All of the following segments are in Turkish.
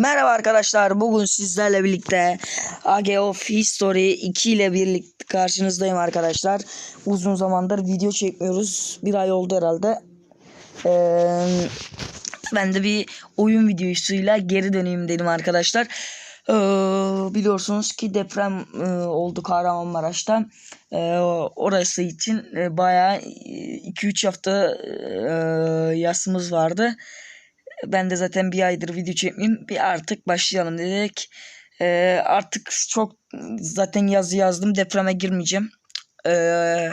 Merhaba arkadaşlar. Bugün sizlerle birlikte AG of History 2 ile birlikte karşınızdayım arkadaşlar. Uzun zamandır video çekmiyoruz. Bir ay oldu herhalde. Ee, ben de bir oyun videosuyla geri döneyim dedim arkadaşlar. Ee, biliyorsunuz ki deprem e, oldu Kahramanmaraş'ta. Ee, orası için e, bayağı 2-3 hafta e, yasımız vardı. Ben de zaten bir aydır video çekmeyeyim. Bir artık başlayalım dedik. Ee, artık çok zaten yazı yazdım. Depreme girmeyeceğim. Ee,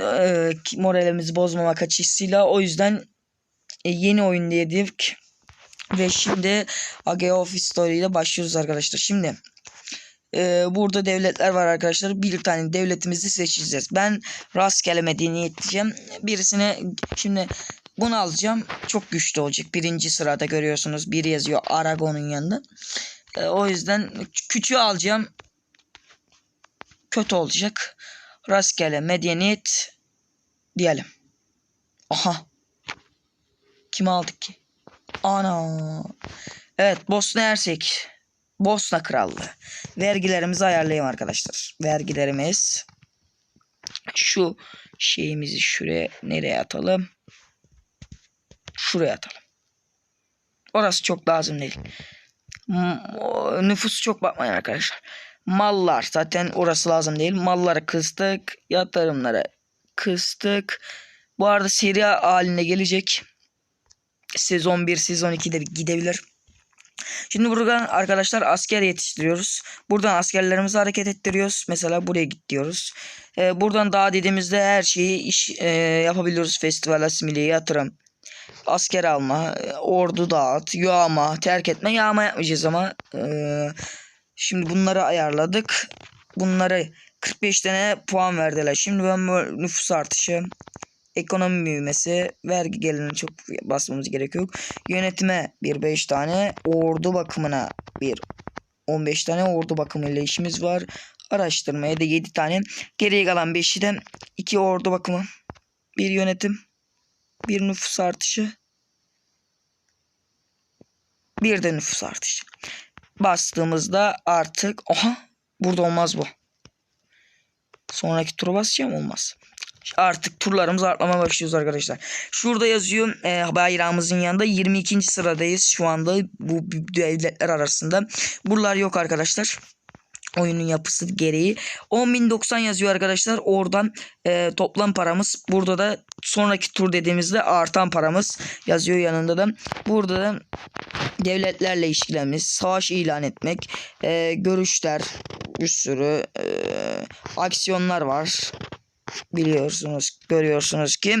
e, moralimizi bozmamak açısıyla. O yüzden e, yeni oyun dedik. Ve şimdi AG Office Story ile başlıyoruz arkadaşlar. Şimdi e, burada devletler var arkadaşlar. Bir tane devletimizi seçeceğiz. Ben rastgele medeniyet diyeceğim. Birisine şimdi bunu alacağım. Çok güçlü olacak. Birinci sırada görüyorsunuz. Biri yazıyor Aragon'un yanında. E, o yüzden küçüğü alacağım. Kötü olacak. Rastgele medeniyet diyelim. Aha. Kimi aldık ki? Ana. Evet Bosna Hersek. Bosna Krallığı. Vergilerimizi ayarlayayım arkadaşlar. Vergilerimiz şu şeyimizi şuraya nereye atalım? Şuraya atalım. Orası çok lazım değil. Nüfusu çok bakmayın arkadaşlar. Mallar zaten orası lazım değil. Malları kıstık. Yatırımları kıstık. Bu arada seri haline gelecek. Sezon 1, sezon 2'de gidebilir. Şimdi buradan arkadaşlar asker yetiştiriyoruz. Buradan askerlerimizi hareket ettiriyoruz. Mesela buraya git diyoruz. Ee, buradan daha dediğimizde her şeyi iş e, yapabiliyoruz. Festival asimile yatırım. Asker alma, ordu dağıt, yağma, terk etme. Yağma yapmayacağız ama. E, şimdi bunları ayarladık. Bunları 45 tane puan verdiler. Şimdi ben bu nüfus artışı, ekonomi büyümesi, vergi gelirine çok basmamız gerekiyor. Yönetime bir 5 tane, ordu bakımına bir 15 tane ordu bakımıyla işimiz var. Araştırmaya da 7 tane. Geriye kalan 5'i de 2 ordu bakımı, bir yönetim, bir nüfus artışı, bir de nüfus artışı. Bastığımızda artık aha burada olmaz bu. Sonraki tura basacağım olmaz. Artık turlarımız artmaya başlıyoruz arkadaşlar. Şurada yazıyor e, bayrağımızın yanında 22. sıradayız şu anda bu devletler arasında. Buralar yok arkadaşlar. Oyunun yapısı gereği 10.090 yazıyor arkadaşlar. Oradan e, toplam paramız burada da sonraki tur dediğimizde artan paramız yazıyor yanında da. Burada da devletlerle ilişkilerimiz, savaş ilan etmek, e, görüşler, bir sürü e, aksiyonlar var biliyorsunuz görüyorsunuz ki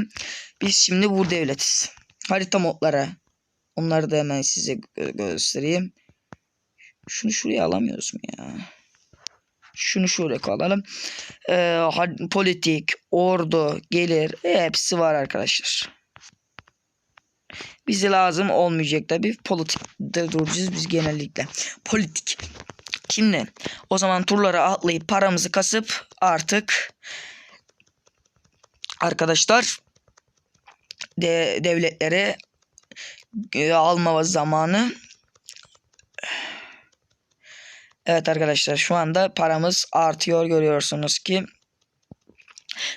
biz şimdi bu devletiz. Harita modları. Onları da hemen size gö göstereyim. Şunu şuraya alamıyoruz mu ya? Şunu şuraya alalım. Ee, politik, ordu, gelir hepsi var arkadaşlar. Bize lazım olmayacak tabi. Politikte duracağız biz genellikle. Politik. Şimdi o zaman turlara atlayıp paramızı kasıp artık arkadaşlar de, devletlere e, alma zamanı. Evet arkadaşlar şu anda paramız artıyor görüyorsunuz ki.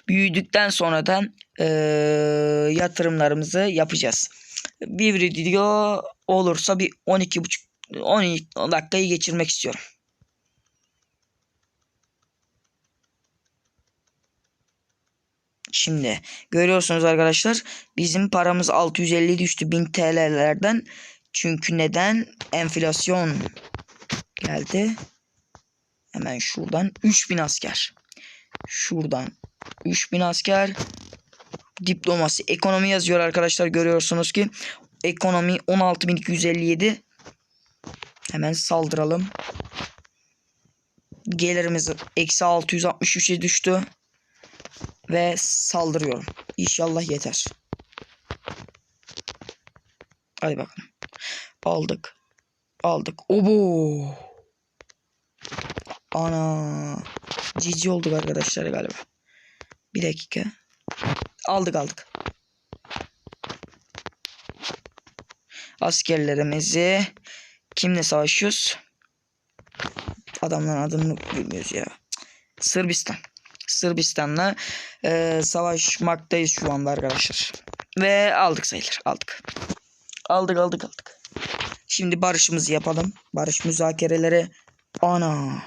Büyüdükten sonra da e, yatırımlarımızı yapacağız. Bir video olursa bir 12,5 12 dakikayı geçirmek istiyorum. Şimdi görüyorsunuz arkadaşlar bizim paramız 650 düştü 1000 TL'lerden. Çünkü neden? Enflasyon geldi. Hemen şuradan 3000 asker. Şuradan 3000 asker. Diplomasi ekonomi yazıyor arkadaşlar görüyorsunuz ki. Ekonomi 16257. Hemen saldıralım. Gelirimiz eksi 663'e düştü. Ve saldırıyorum. İnşallah yeter. Hadi bakalım. Aldık. Aldık. Obo. Ana. Cici olduk arkadaşlar galiba. Bir dakika. Aldık aldık. Askerlerimizi Kimle savaşıyoruz? Adamların adını bilmiyoruz ya. Sırbistan. Sırbistan'la e, savaşmaktayız şu anda arkadaşlar. Ve aldık sayılır. Aldık. Aldık aldık aldık. Şimdi barışımızı yapalım. Barış müzakereleri. Ana.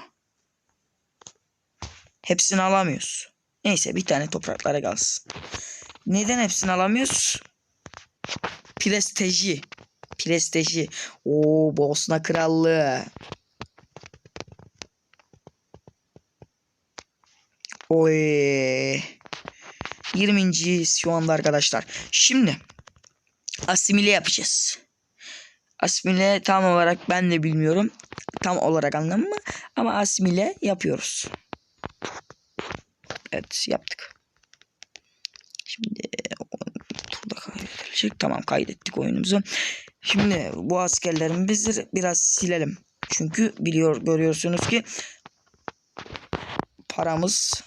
Hepsini alamıyoruz. Neyse bir tane topraklara kalsın. Neden hepsini alamıyoruz? Presteji. Presteji. Oo Bosna Krallığı. Oy. 20. şu anda arkadaşlar. Şimdi asimile yapacağız. Asimile tam olarak ben de bilmiyorum. Tam olarak anlamı ama asimile yapıyoruz. Evet yaptık. Şimdi turda kaydedilecek. Tamam kaydettik oyunumuzu. Şimdi bu askerlerimizi biraz silelim. Çünkü biliyor görüyorsunuz ki paramız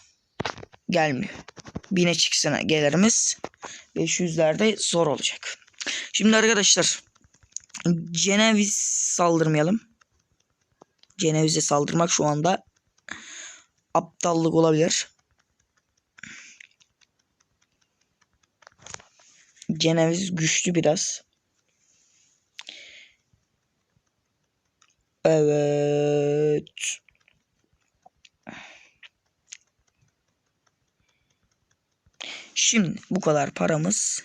gelmiyor. Bine çıksına gelirimiz 500'lerde zor olacak. Şimdi arkadaşlar Ceneviz saldırmayalım. Ceneviz'e saldırmak şu anda aptallık olabilir. Ceneviz güçlü biraz. Evet. Şimdi bu kadar paramız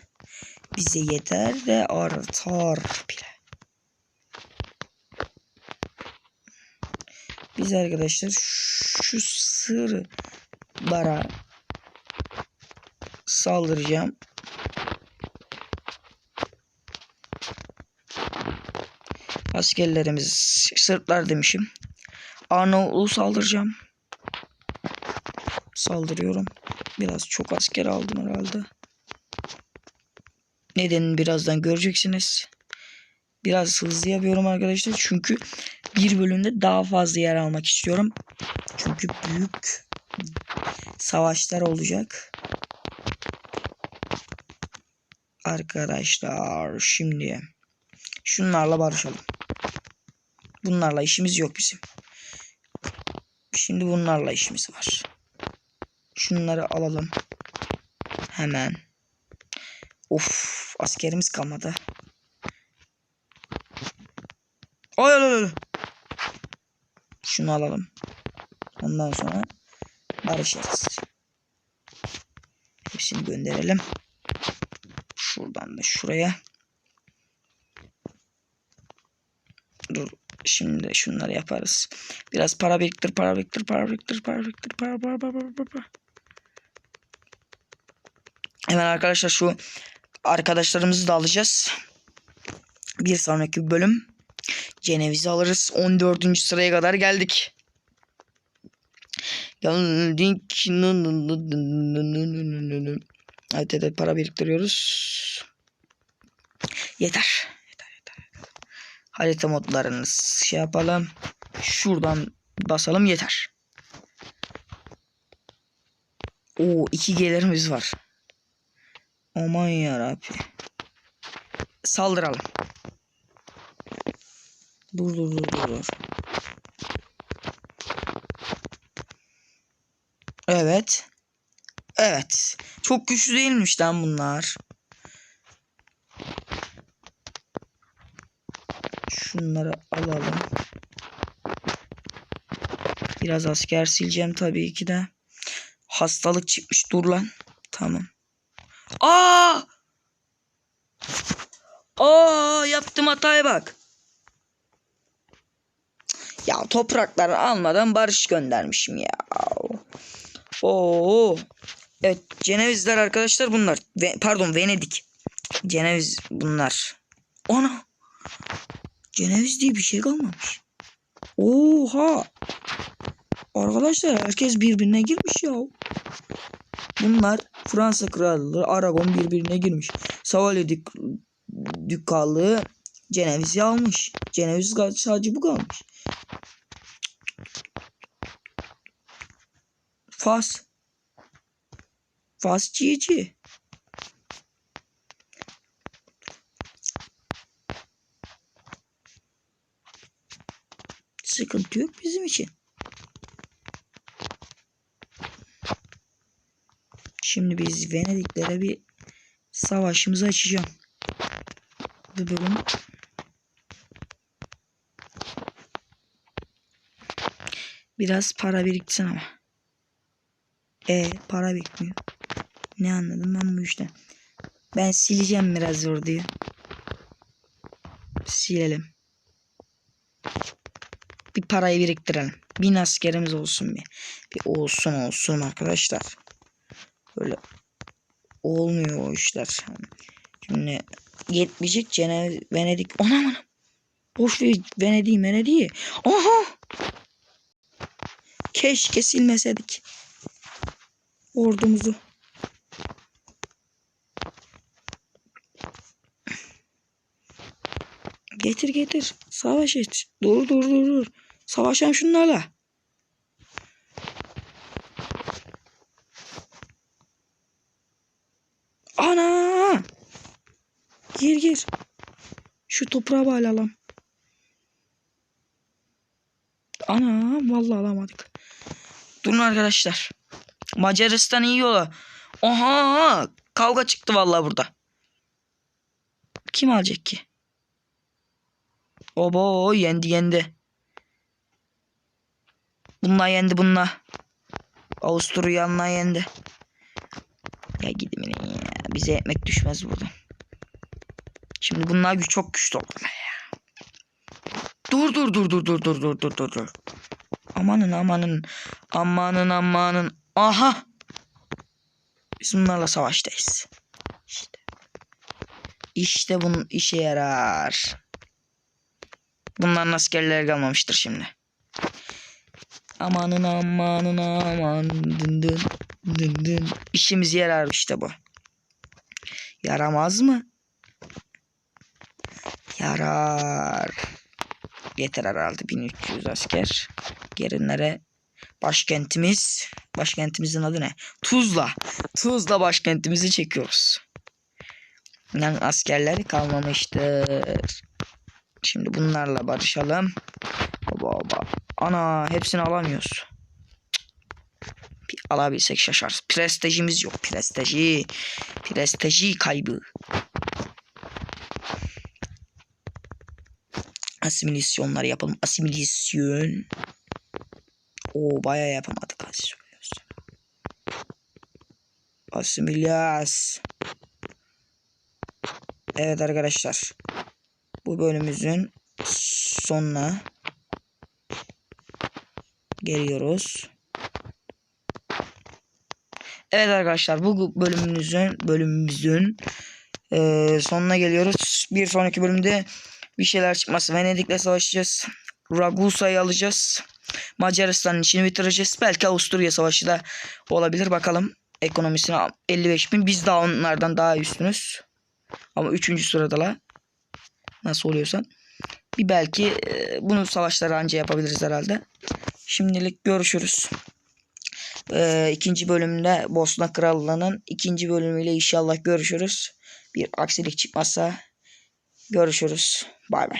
bize yeter ve artar bile. Biz arkadaşlar şu sır bara saldıracağım. Askerlerimiz Sırplar demişim. Arnavutluğu saldıracağım. Saldırıyorum. Biraz çok asker aldım herhalde. Nedenini birazdan göreceksiniz. Biraz hızlı yapıyorum arkadaşlar. Çünkü bir bölümde daha fazla yer almak istiyorum. Çünkü büyük savaşlar olacak. Arkadaşlar şimdi şunlarla barışalım. Bunlarla işimiz yok bizim. Şimdi bunlarla işimiz var. Şunları alalım. Hemen. Of askerimiz kalmadı. Ay ay ay. Şunu alalım. Ondan sonra barışırız. Hepsini gönderelim. Şuradan da şuraya. Dur. Şimdi şunları yaparız. Biraz para biriktir, para biriktir, para biriktir, para biriktir, para, para, para, para, para. Hemen arkadaşlar şu arkadaşlarımızı da alacağız. Bir sonraki bölüm Ceneviz'i alırız. 14. sıraya kadar geldik. Geldik. Evet evet para biriktiriyoruz. Yeter. Harita modlarını şey yapalım. Şuradan basalım yeter. Oo iki gelirimiz var. Aman yarabbi. Saldıralım. Dur dur dur dur dur. Evet. Evet. Çok güçlü değilmiş lan bunlar. Şunları alalım. Biraz asker sileceğim tabii ki de. Hastalık çıkmış. Dur lan. Tamam. Aa! Aa yaptım hataya bak. Ya toprakları almadan barış göndermişim ya. Oo. Evet Cenevizler arkadaşlar bunlar. Ve, pardon Venedik. Ceneviz bunlar. Ana. Ceneviz diye bir şey kalmamış. Oha. Arkadaşlar herkes birbirine girmiş ya. Bunlar Fransa Krallığı, Aragon birbirine girmiş. Savalya Dük Dükkallığı Ceneviz'i almış. Ceneviz sadece bu kalmış. Fas. Fas GG. Sıkıntı yok bizim için. Şimdi biz Venediklere bir savaşımızı açacağım. Bu bölüm biraz para biriksin ama. E para birikmiyor. Ne anladım ben bu işten. Ben sileceğim biraz orduyu. Silelim. Bir parayı biriktirelim. Bin askerimiz olsun bir. Bir olsun olsun arkadaşlar. Böyle olmuyor o işler. Şimdi yetmeyecek Cenev Venedik. Ona mı? Boş ver Venedik Venedik. Aha! Keşke silmeseydik. Ordumuzu. Getir getir. Savaş et. Dur dur dur dur. Savaşalım şunlarla. Ana! Gir gir. Şu toprağı bağlı alalım. Ana vallahi alamadık. Durun arkadaşlar. Macaristan iyi yola. Oha! Kavga çıktı vallahi burada. Kim alacak ki? Obo yendi yendi. Bunlar yendi bunlar. Avusturya yendi. Ya gidin ya. Bize ekmek düşmez buradan. Şimdi bunlar çok güçlü olurlar ya. Dur dur dur dur dur dur dur dur dur. Amanın amanın amanın amanın. Aha. Biz bunlarla savaştayız. İşte. İşte bunun işe yarar. Bunların askerleri kalmamıştır şimdi. Amanın amanın aman dın dın dın dın. İşimize yarar işte bu. Yaramaz mı? Yarar. Yeter herhalde 1300 asker. Gerinlere başkentimiz. Başkentimizin adı ne? Tuzla. Tuzla başkentimizi çekiyoruz. Yani askerleri kalmamıştır. Şimdi bunlarla barışalım. Baba. Ana hepsini alamıyoruz. Bir alabilsek şaşarız. Prestijimiz yok. Prestiji. Prestiji kaybı. Asimilasyonlar yapalım. Asimilasyon. O bayağı yapamadık asimilasyon. Asimilas. Evet arkadaşlar. Bu bölümümüzün sonuna geliyoruz. Evet arkadaşlar bu bölümümüzün bölümümüzün e, sonuna geliyoruz. Bir sonraki bölümde bir şeyler çıkması. Venedik'le savaşacağız. Ragusa'yı alacağız. Macaristan'ın içini bitireceğiz. Belki Avusturya savaşı da olabilir. Bakalım ekonomisine 55 bin. Biz daha onlardan daha üstünüz. Ama 3. sıradalar. Nasıl oluyorsa. Bir belki e, bunu savaşları anca yapabiliriz herhalde. Şimdilik görüşürüz. E, ikinci bölümde Bosna Krallığı'nın ikinci bölümüyle inşallah görüşürüz. Bir aksilik çıkmazsa görüşürüz. Bay bay.